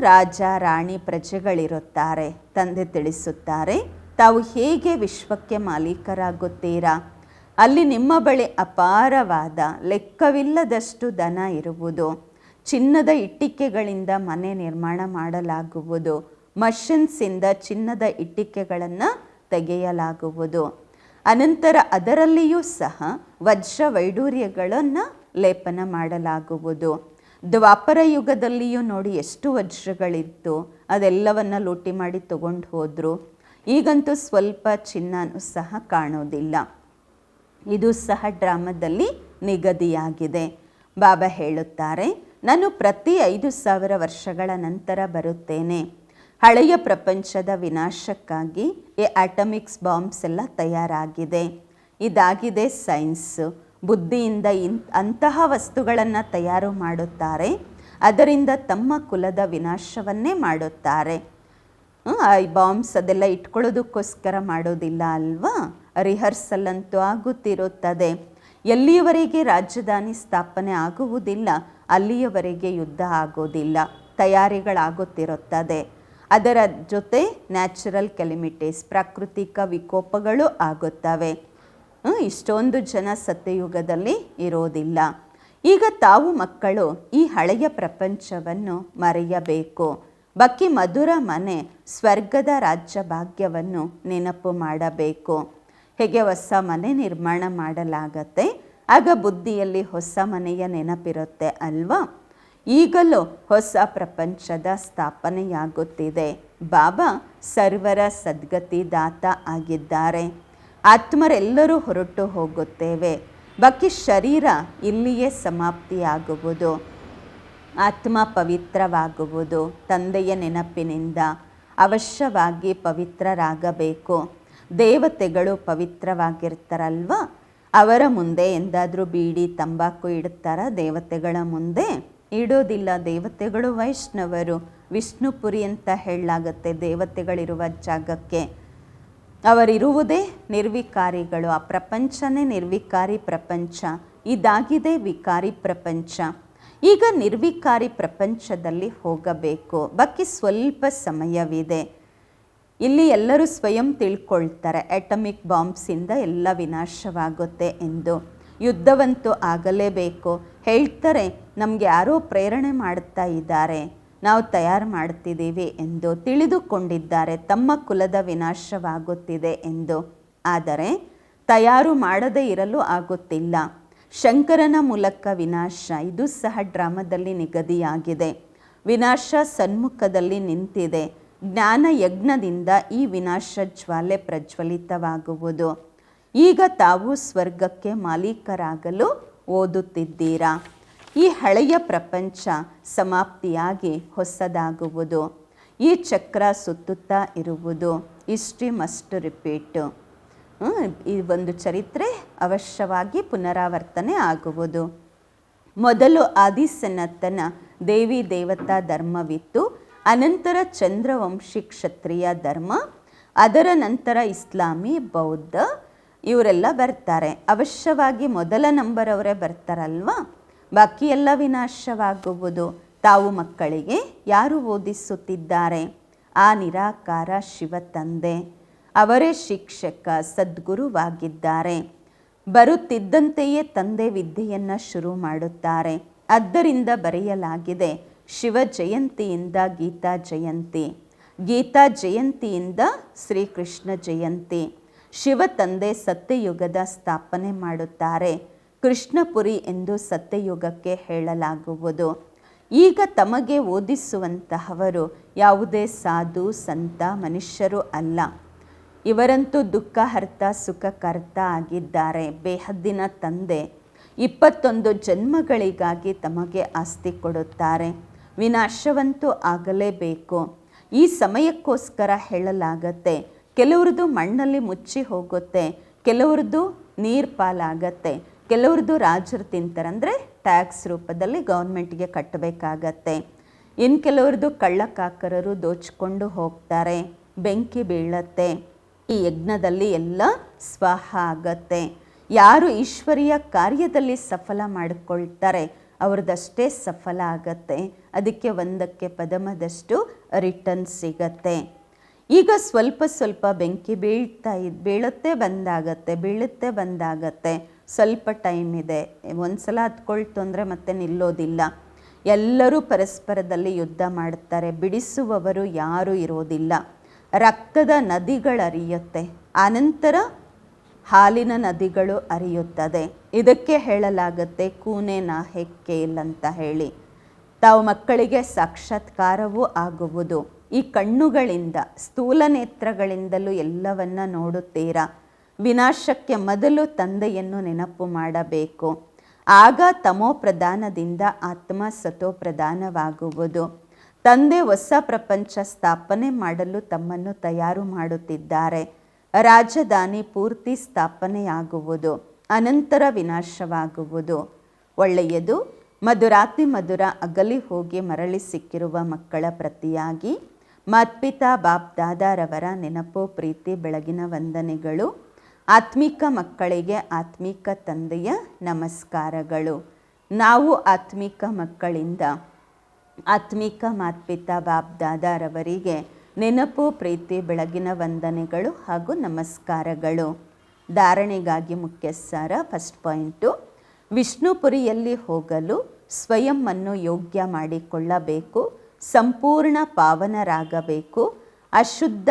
ರಾಜ, ರಾಣಿ ಪ್ರಜೆಗಳಿರುತ್ತಾರೆ. ತಂದೆ ತಿಳಿಸುತ್ತಾರೆ, ತಾವು ಹೇಗೆ ವಿಶ್ವಕ್ಕೆ ಮಾಲೀಕರಾಗುತ್ತೀರಾ? ಅಲ್ಲಿ ನಿಮ್ಮ ಬಳಿ ಅಪಾರವಾದ ಲೆಕ್ಕವಿಲ್ಲದಷ್ಟು ದನ ಇರುವುದು, ಚಿನ್ನದ ಇಟ್ಟಿಗೆಗಳಿಂದ ಮನೆ ನಿರ್ಮಾಣ ಮಾಡಲಾಗುವುದು ಮಷನ್ಸಿಂದ ಚಿನ್ನದ ಇಟ್ಟಿಗೆಗಳನ್ನು ತೆಗೆಯಲಾಗುವುದು. ಅನಂತರ ಅದರಲ್ಲಿಯೂ ಸಹ ವಜ್ರ ವೈಡೂರ್ಯಗಳನ್ನು ಲೇಪನ ಮಾಡಲಾಗುವುದು. ದ್ವಾಪರ ಯುಗದಲ್ಲಿಯೂ ನೋಡಿ ಎಷ್ಟು ವಜ್ರಗಳಿತ್ತು, ಅದೆಲ್ಲವನ್ನು ಲೂಟಿ ಮಾಡಿ ತಗೊಂಡು ಹೋದರು. ಈಗಂತೂ ಸ್ವಲ್ಪ ಚಿನ್ನನೂ ಸಹ ಕಾಣೋದಿಲ್ಲ. ಇದು ಸಹ ಡ್ರಾಮದಲ್ಲಿ ನಿಗದಿಯಾಗಿದೆ. ಬಾಬಾ ಹೇಳುತ್ತಾರೆ, ನಾನು ಪ್ರತಿ ಐದು ಸಾವಿರ ವರ್ಷಗಳ ನಂತರ ಬರುತ್ತೇನೆ. ಹಳೆಯ ಪ್ರಪಂಚದ ವಿನಾಶಕ್ಕಾಗಿ ಈ ಆಟಮಿಕ್ಸ್ ಬಾಂಬ್ಸ್ ಎಲ್ಲ ತಯಾರಾಗಿದೆ. ಇದಾಗಿದೆ ಸೈನ್ಸು. ಬುದ್ಧಿಯಿಂದ ಇನ್, ಅಂತಹ ವಸ್ತುಗಳನ್ನು ತಯಾರು ಮಾಡುತ್ತಾರೆ. ಅದರಿಂದ ತಮ್ಮ ಕುಲದ ವಿನಾಶವನ್ನೇ ಮಾಡುತ್ತಾರೆ. ಈ ಬಾಂಬ್ಸ್ ಅದೆಲ್ಲ ಇಟ್ಕೊಳ್ಳೋದಕ್ಕೋಸ್ಕರ ಮಾಡೋದಿಲ್ಲ ಅಲ್ವಾ? ರಿಹರ್ಸಲ್ ಅಂತೂ ಆಗುತ್ತಿರುತ್ತದೆ. ಎಲ್ಲಿಯವರೆಗೆ ರಾಜಧಾನಿ ಸ್ಥಾಪನೆ ಆಗುವುದಿಲ್ಲ, ಅಲ್ಲಿಯವರೆಗೆ ಯುದ್ಧ ಆಗೋದಿಲ್ಲ ತಯಾರಿಗಳಾಗುತ್ತಿರುತ್ತದೆ. ಅದರ ಜೊತೆ ನ್ಯಾಚುರಲ್ ಕೆಲಿಮಿಟೀಸ್ ಪ್ರಾಕೃತಿಕ ವಿಕೋಪಗಳು ಆಗುತ್ತವೆ. ಇಷ್ಟೊಂದು ಜನ ಸತ್ಯಯುಗದಲ್ಲಿ ಇರೋದಿಲ್ಲ ಈಗ ತಾವು ಮಕ್ಕಳು ಈ ಹಳೆಯ ಪ್ರಪಂಚವನ್ನು ಮರೆಯಬೇಕು. ಬಕ್ಕಿ ಮಧುರ ಮನೆ, ಸ್ವರ್ಗದ ರಾಜ್ಯ ಭಾಗ್ಯವನ್ನು ನೆನಪು ಮಾಡಬೇಕು. ಹೇಗೆ ಹೊಸ ಮನೆ ನಿರ್ಮಾಣ ಮಾಡಲಾಗತ್ತೆ? ಆಗ ಬುದ್ಧಿಯಲ್ಲಿ ಹೊಸ ಮನೆಯ ನೆನಪಿರುತ್ತೆ ಅಲ್ವಾ? ಈಗಲೂ ಹೊಸ ಪ್ರಪಂಚದ ಸ್ಥಾಪನೆಯಾಗುತ್ತಿದೆ. ಬಾಬಾ ಸರ್ವರ ಸದ್ಗತಿ ದಾತ ಆಗಿದ್ದಾರೆ. ಆತ್ಮರೆಲ್ಲರೂ ಹೊರಟು ಹೋಗುತ್ತೇವೆ. ಬಾಕಿ ಶರೀರ ಇಲ್ಲಿಯೇ ಸಮಾಪ್ತಿಯಾಗುವುದು. ಆತ್ಮ ಪವಿತ್ರವಾಗುವುದು. ತಂದೆಯ ನೆನಪಿನಿಂದ ಅವಶ್ಯವಾಗಿ ಪವಿತ್ರರಾಗಬೇಕು. ದೇವತೆಗಳು ಪವಿತ್ರವಾಗಿರ್ತಾರಲ್ವ? ಅವರ ಮುಂದೆ ಎಂದಾದರೂ ಬೀಡಿ, ತಂಬಾಕು ಇಡುತ್ತಾರ ದೇವತೆಗಳ ಮುಂದೆ? ಇಡೋದಿಲ್ಲ, ದೇವತೆಗಳು ವೈಷ್ಣವರು. ವಿಷ್ಣುಪುರಿ ಅಂತ ಹೇಳಲಾಗತ್ತೆ ದೇವತೆಗಳಿರುವ ಜಾಗಕ್ಕೆ. ಅವರಿರುವುದೇ ನಿರ್ವಿಕಾರಿಗಳು. ಆ ಪ್ರಪಂಚನೇ ನಿರ್ವಿಕಾರಿ ಪ್ರಪಂಚ. ಇದಾಗಿದೆ ವಿಕಾರಿ ಪ್ರಪಂಚ. ಈಗ ನಿರ್ವಿಕಾರಿ ಪ್ರಪಂಚದಲ್ಲಿ ಹೋಗಬೇಕು. ಬಾಕಿ ಸ್ವಲ್ಪ ಸಮಯವಿದೆ. ಇಲ್ಲಿ ಎಲ್ಲರೂ ಸ್ವಯಂ ತಿಳ್ಕೊಳ್ತಾರೆ. ಅಟಮಿಕ್ ಬಾಂಬ್ಸಿಂದ ಎಲ್ಲ ವಿನಾಶವಾಗುತ್ತೆ ಎಂದು. ಯುದ್ಧವಂತೂ ಆಗಲೇಬೇಕು. ಹೇಳ್ತಾರೆ, ನಮಗೆ ಯಾರೋ ಪ್ರೇರಣೆ ಮಾಡ್ತಾ ಇದ್ದಾರೆ. ನಾವು ತಯಾರು ಮಾಡ್ತಿದ್ದೀವಿ ಎಂದು ತಿಳಿದುಕೊಂಡಿದ್ದಾರೆ. ತಮ್ಮ ಕುಲದ ವಿನಾಶವಾಗುತ್ತಿದೆ ಎಂದು. ಆದರೆ, ತಯಾರು ಮಾಡದೇ ಇರಲು ಆಗುತ್ತಿಲ್ಲ. ಶಂಕರನ ಮೂಲಕ ವಿನಾಶ, ಇದು ಸಹ ಡ್ರಾಮದಲ್ಲಿ ನಿಗದಿಯಾಗಿದೆ. ವಿನಾಶ ಸನ್ಮುಖದಲ್ಲಿ ನಿಂತಿದೆ. ಜ್ಞಾನ ಯಜ್ಞದಿಂದ ಈ ವಿನಾಶ ಜ್ವಾಲೆ ಪ್ರಜ್ವಲಿತವಾಗುವುದು. ಈಗ ತಾವು ಸ್ವರ್ಗಕ್ಕೆ ಮಾಲೀಕರಾಗಲು ಓದುತ್ತಿದ್ದೀರಾ? ಈ ಹಳೆಯ ಪ್ರಪಂಚ ಸಮಾಪ್ತಿಯಾಗಿ ಹೊಸದಾಗುವುದು. ಈ ಚಕ್ರ ಸುತ್ತುತ್ತಾ ಇರುವುದು ಇಷ್ಟಿ ಮಸ್ಟ್ ರಿಪೀಟು. ಈ ಒಂದು ಚರಿತ್ರೆ ಅವಶ್ಯವಾಗಿ ಪುನರಾವರ್ತನೆ ಆಗುವುದು. ಮೊದಲು ಆದಿಸನತ್ತನ ದೇವಿ ದೇವತಾ ಧರ್ಮವಿತ್ತು. ಅನಂತರ ಚಂದ್ರವಂಶಿ ಕ್ಷತ್ರಿಯ ಧರ್ಮ, ಅದರ ನಂತರ ಇಸ್ಲಾಮಿ, ಬೌದ್ಧ, ಇವರೆಲ್ಲ ಬರ್ತಾರೆ. ಅವಶ್ಯವಾಗಿ ಮೊದಲ ನಂಬರ್ ಅವರೇ ಬರ್ತಾರಲ್ವಾ? ಬಾಕಿ ಎಲ್ಲ ವಿನಾಶವಾಗುವುದು. ತಾವು ಮಕ್ಕಳಿಗೆ ಯಾರು ಓದಿಸುತ್ತಿದ್ದಾರೆ? ಆ ನಿರಾಕಾರ ಶಿವ ತಂದೆ. ಅವರೇ ಶಿಕ್ಷಕ, ಸದ್ಗುರುವಾಗಿದ್ದಾರೆ. ಬರುತ್ತಿದ್ದಂತೆಯೇ ತಂದೆ ವಿದ್ಯೆಯನ್ನು ಶುರು ಮಾಡುತ್ತಾರೆ. ಆದ್ದರಿಂದ ಬರೆಯಲಾಗಿದೆ ಶಿವ ಜಯಂತಿಯಿಂದ ಗೀತಾ ಜಯಂತಿ. ಗೀತಾ ಜಯಂತಿಯಿಂದ ಶ್ರೀಕೃಷ್ಣ ಜಯಂತಿ. ಶಿವ ತಂದೆ ಸತ್ಯಯುಗದ ಸ್ಥಾಪನೆ ಮಾಡುತ್ತಾರೆ. ಕೃಷ್ಣಪುರಿ ಎಂದು ಸತ್ಯಯುಗಕ್ಕೆ ಹೇಳಲಾಗುವುದು. ಈಗ ತಮಗೆ ಓದಿಸುವಂತಹವರು ಯಾವುದೇ ಸಾಧು, ಸಂತ, ಮನುಷ್ಯರು ಅಲ್ಲ. ಇವರಂತೂ ದುಃಖ, ಹರ್ತ ಸುಖಕರ್ತ ಆಗಿದ್ದಾರೆ. ಬೇಹದ್ದಿನ ತಂದೆ. ಇಪ್ಪತ್ತೊಂದು ಜನ್ಮಗಳಿಗಾಗಿ ತಮಗೆ ಆಸ್ತಿ ಕೊಡುತ್ತಾರೆ. ವಿನಾಶವಂತೂ ಆಗಲೇಬೇಕು. ಈ ಸಮಯಕ್ಕೋಸ್ಕರ ಹೇಳಲಾಗತ್ತೆ, ಕೆಲವ್ರದ್ದು ಮಣ್ಣಲ್ಲಿ ಮುಚ್ಚಿ ಹೋಗುತ್ತೆ, ಕೆಲವ್ರದ್ದು ನೀರು ಪಾಲಾಗತ್ತೆ, ಕೆಲವ್ರದ್ದು ರಾಜರು ತಿಂತಾರೆ ಅಂದರೆ ಟ್ಯಾಕ್ಸ್ ರೂಪದಲ್ಲಿ ಗೌರ್ಮೆಂಟ್ಗೆ ಕಟ್ಟಬೇಕಾಗತ್ತೆ. ಇನ್ನು ಕೆಲವ್ರದ್ದು ಕಳ್ಳಕಾಕರರು ದೋಚಿಕೊಂಡು ಹೋಗ್ತಾರೆ, ಬೆಂಕಿ ಬೀಳತ್ತೆ, ಈ ಯಜ್ಞದಲ್ಲಿ ಎಲ್ಲ ಸ್ವಾಹ ಆಗತ್ತೆ. ಯಾರು ಈಶ್ವರಿಯ ಕಾರ್ಯದಲ್ಲಿ ಸಫಲ ಮಾಡಿಕೊಳ್ತಾರೆ ಅವ್ರದ್ದಷ್ಟೇ ಸಫಲ ಆಗತ್ತೆ. ಅದಕ್ಕೆ ಒಂದಕ್ಕೆ ಪದಮದಷ್ಟು ರಿಟರ್ನ್ ಸಿಗತ್ತೆ. ಈಗ ಸ್ವಲ್ಪ ಸ್ವಲ್ಪ ಬೆಂಕಿ ಬೀಳ್ತಾ ಇದ್, ಬೀಳುತ್ತೆ ಬಂದಾಗತ್ತೆ ಬೀಳುತ್ತೆ ಬಂದಾಗತ್ತೆ. ಸ್ವಲ್ಪ ಟೈಮ್ ಇದೆ. ಒಂದ್ಸಲ ಹತ್ಕೊಳ್ತು ಅಂದರೆ ಮತ್ತೆ ನಿಲ್ಲೋದಿಲ್ಲ. ಎಲ್ಲರೂ ಪರಸ್ಪರದಲ್ಲಿ ಯುದ್ಧ ಮಾಡ್ತಾರೆ. ಬಿಡಿಸುವವರು ಯಾರೂ ಇರೋದಿಲ್ಲ. ರಕ್ತದ ನದಿಗಳರಿಯುತ್ತೆ. ಆನಂತರ ಹಾಲಿನ ನದಿಗಳು ಅರಿಯುತ್ತದೆ. ಇದಕ್ಕೆ ಹೇಳಲಾಗುತ್ತೆ ಕೂನೆ ನಾ ಹೆಕ್ಕೇಲ್ ಅಂತ ಹೇಳಿ. ತಾವು ಮಕ್ಕಳಿಗೆ ಸಾಕ್ಷಾತ್ಕಾರವೂ ಆಗುವುದು. ಈ ಕಣ್ಣುಗಳಿಂದ, ಸ್ಥೂಲ ನೇತ್ರಗಳಿಂದಲೂ ಎಲ್ಲವನ್ನ ನೋಡುತ್ತೀರಾ? ವಿನಾಶಕ್ಕೆ ಮೊದಲು ತಂದೆಯನ್ನು ನೆನಪು ಮಾಡಬೇಕು. ಆಗ ತಮೋ ಪ್ರಧಾನದಿಂದ ಆತ್ಮ ಸತೋ ಪ್ರಧಾನವಾಗುವುದು ತಂದೆ ಹೊಸ ಪ್ರಪಂಚ ಸ್ಥಾಪನೆ ಮಾಡಲು ತಮ್ಮನ್ನು ತಯಾರು ಮಾಡುತ್ತಿದ್ದಾರೆ. ರಾಜಧಾನಿ ಪೂರ್ತಿ ಸ್ಥಾಪನೆಯಾಗುವುದು, ಅನಂತರ ವಿನಾಶವಾಗುವುದು. ಒಳ್ಳೆಯದು, ಮಧುರಾತಿ ಮಧುರ ಅಗಲಿ ಹೋಗಿ ಮರಳಿ ಸಿಕ್ಕಿರುವ ಮಕ್ಕಳ ಪ್ರತಿಯಾಗಿ ಮಾತ್ಪಿತಾ ಬಾಪ್ ದಾದಾರವರ ನೆನಪು, ಪ್ರೀತಿ, ಬೆಳಗಿನ ವಂದನೆಗಳು, ಆತ್ಮಿಕ ಮಕ್ಕಳಿಗೆ ಆತ್ಮಿಕ ತಂದೆಯ ನಮಸ್ಕಾರಗಳು. ನಾವು ಆತ್ಮಿಕ ಮಕ್ಕಳಿಂದ ಆತ್ಮಿಕ ಮಾತ್ಪಿತಾ ಬಾಪ್ ದಾದಾರವರಿಗೆ ನೆನಪು, ಪ್ರೀತಿ, ಬೆಳಗಿನ ವಂದನೆಗಳು ಹಾಗೂ ನಮಸ್ಕಾರಗಳು. ಧಾರಣೆಗಾಗಿ ಮುಖ್ಯ ಸಾರ ಫಸ್ಟ್ ಪಾಯಿಂಟು. ವಿಷ್ಣುಪುರಿಯಲ್ಲಿ ಹೋಗಲು ಸ್ವಯಂವನ್ನು ಯೋಗ್ಯ ಮಾಡಿಕೊಳ್ಳಬೇಕು, ಸಂಪೂರ್ಣ ಪಾವನರಾಗಬೇಕು, ಅಶುದ್ಧ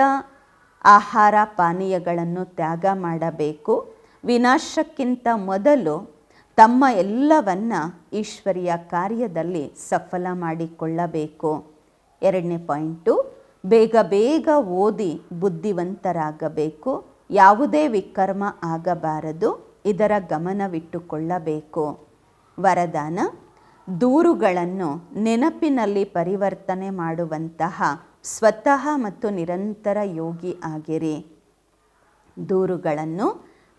ಆಹಾರ ಪಾನೀಯಗಳನ್ನು ತ್ಯಾಗ ಮಾಡಬೇಕು. ವಿನಾಶಕ್ಕಿಂತ ಮೊದಲು ತಮ್ಮ ಎಲ್ಲವನ್ನ ಈಶ್ವರಿಯ ಕಾರ್ಯದಲ್ಲಿ ಸಫಲ ಮಾಡಿಕೊಳ್ಳಬೇಕು. ಎರಡನೇ ಪಾಯಿಂಟು. ಬೇಗ ಬೇಗ ಓದಿ ಬುದ್ಧಿವಂತರಾಗಬೇಕು. ಯಾವುದೇ ವಿಕರ್ಮ ಆಗಬಾರದು. ಇದರ ಗಮನವಿಟ್ಟುಕೊಳ್ಳಬೇಕು. ವರದಾನ, ದೂರುಗಳನ್ನು ನೆನಪಿನಲ್ಲಿ ಪರಿವರ್ತನೆ ಮಾಡುವಂತಹ ಸ್ವತಃ ಮತ್ತು ನಿರಂತರ ಯೋಗಿ ಆಗಿರಿ. ದೂರುಗಳನ್ನು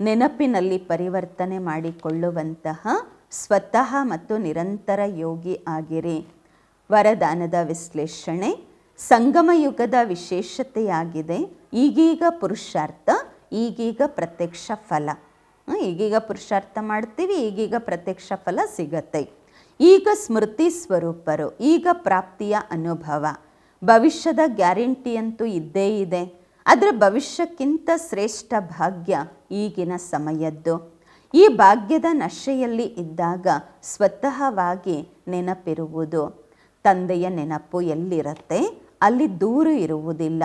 ನೆನಪಿನಲ್ಲಿ ಪರಿವರ್ತನೆ ಮಾಡಿಕೊಳ್ಳುವಂತಹ ಸ್ವತಃ ಮತ್ತು ನಿರಂತರ ಯೋಗಿ ಆಗಿರಿ. ವರದಾನದ ವಿಶ್ಲೇಷಣೆ ಸಂಗಮ ಯುಗದ ವಿಶೇಷತೆಯಾಗಿದೆ. ಈಗೀಗ ಪುರುಷಾರ್ಥ, ಈಗೀಗ ಪ್ರತ್ಯಕ್ಷ ಫಲ. ಈಗೀಗ ಪುರುಷಾರ್ಥ ಮಾಡ್ತೀವಿ, ಈಗೀಗ ಪ್ರತ್ಯಕ್ಷ ಫಲ ಸಿಗತ್ತೆ. ಈಗ ಸ್ಮೃತಿ ಸ್ವರೂಪರು, ಈಗ ಪ್ರಾಪ್ತಿಯ ಅನುಭವ. ಭವಿಷ್ಯದ ಗ್ಯಾರಂಟಿ ಅಂತೂ ಇದ್ದೇ ಇದೆ. ಆದರೆ ಭವಿಷ್ಯಕ್ಕಿಂತ ಶ್ರೇಷ್ಠ ಭಾಗ್ಯ ಈಗಿನ ಸಮಯದ್ದು. ಈ ಭಾಗ್ಯದ ನಶೆಯಲ್ಲಿ ಇದ್ದಾಗ ಸ್ವತಃವಾಗಿ ನೆನಪಿರುವುದು. ತಂದೆಯ ನೆನಪು ಎಲ್ಲಿರುತ್ತೆ? ಅಲ್ಲಿ ದೂರು ಇರುವುದಿಲ್ಲ.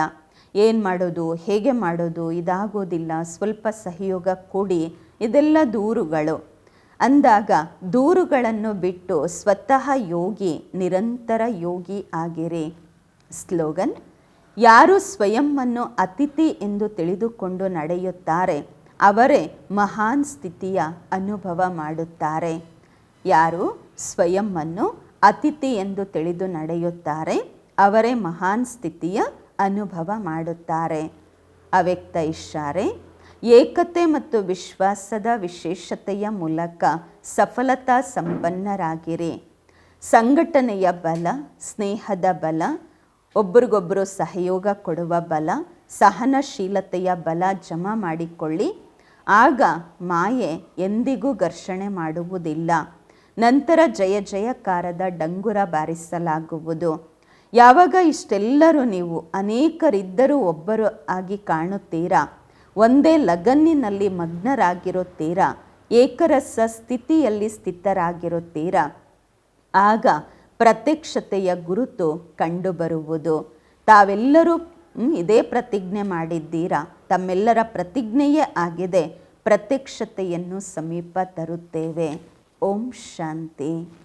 ಏನು ಮಾಡೋದು, ಹೇಗೆ ಮಾಡೋದು, ಇದಾಗೋದಿಲ್ಲ. ಸ್ವಲ್ಪ ಸಹಯೋಗ ಕೊಡಿ. ಇದೆಲ್ಲ ದೂರುಗಳು. ಅಂದಾಗ ದೂರುಗಳನ್ನು ಬಿಟ್ಟು ಸ್ವತಃ ಯೋಗಿ, ನಿರಂತರ ಯೋಗಿ ಆಗಿರಿ. ಸ್ಲೋಗನ್, ಯಾರು ಸ್ವಯಂವನ್ನು ಅತಿಥಿ ಎಂದು ತಿಳಿದುಕೊಂಡು ನಡೆಯುತ್ತಾರೆ, ಅವರೇ ಮಹಾನ್ ಸ್ಥಿತಿಯ ಅನುಭವ ಮಾಡುತ್ತಾರೆ. ಯಾರು ಸ್ವಯಂವನ್ನು ಅತಿಥಿ ಎಂದು ತಿಳಿದು ನಡೆಯುತ್ತಾರೆ ಅವರೇ ಮಹಾನ್ ಸ್ಥಿತಿಯ ಅನುಭವ ಮಾಡುತ್ತಾರೆ. ಅವ್ಯಕ್ತ ಇಶಾರೆ ಏಕತೆ ಮತ್ತು ವಿಶ್ವಾಸದ ವಿಶೇಷತೆಯ ಮೂಲಕ ಸಫಲತಾ ಸಂಪನ್ನರಾಗಿರಿ. ಸಂಘಟನೆಯ ಬಲ, ಸ್ನೇಹದ ಬಲ ಒಬ್ರಿಗೊಬ್ಬರು ಸಹಯೋಗ ಕೊಡುವ ಬಲ, ಸಹನಶೀಲತೆಯ ಬಲ ಜಮಾ ಮಾಡಿಕೊಳ್ಳಿ. ಆಗ ಮಾಯೆ ಎಂದಿಗೂ ಘರ್ಷಣೆ ಮಾಡುವುದಿಲ್ಲ. ನಂತರ ಜಯ ಜಯಕಾರದ ಡಂಗುರ ಬಾರಿಸಲಾಗುವುದು. ಯಾವಾಗ ಇಷ್ಟೆಲ್ಲರೂ ನೀವು ಅನೇಕರಿದ್ದರೂ ಒಬ್ಬರು ಆಗಿ ಕಾಣುತ್ತೀರಾ? ಒಂದೇ ಲಗನ್ನಿನಲ್ಲಿ ಮಗ್ನರಾಗಿರುತ್ತೀರಾ? ಏಕರಸ ಸ್ಥಿತಿಯಲ್ಲಿ ಸ್ಥಿತರಾಗಿರುತ್ತೀರಾ? ಆಗ ಪ್ರತ್ಯಕ್ಷತೆಯ ಗುರುತು ಕಂಡುಬರುವುದು. ತಾವೆಲ್ಲರೂ ಇದೇ ಪ್ರತಿಜ್ಞೆ ಮಾಡಿದ್ದೀರಾ? ತಮ್ಮೆಲ್ಲರ ಪ್ರತಿಜ್ಞೆಯೇ ಆಗಿದೆ. ಪ್ರತ್ಯಕ್ಷತೆಯನ್ನು ಸಮೀಪ ತರುತ್ತೇವೆ. ಓಂ ಶಾಂತಿ.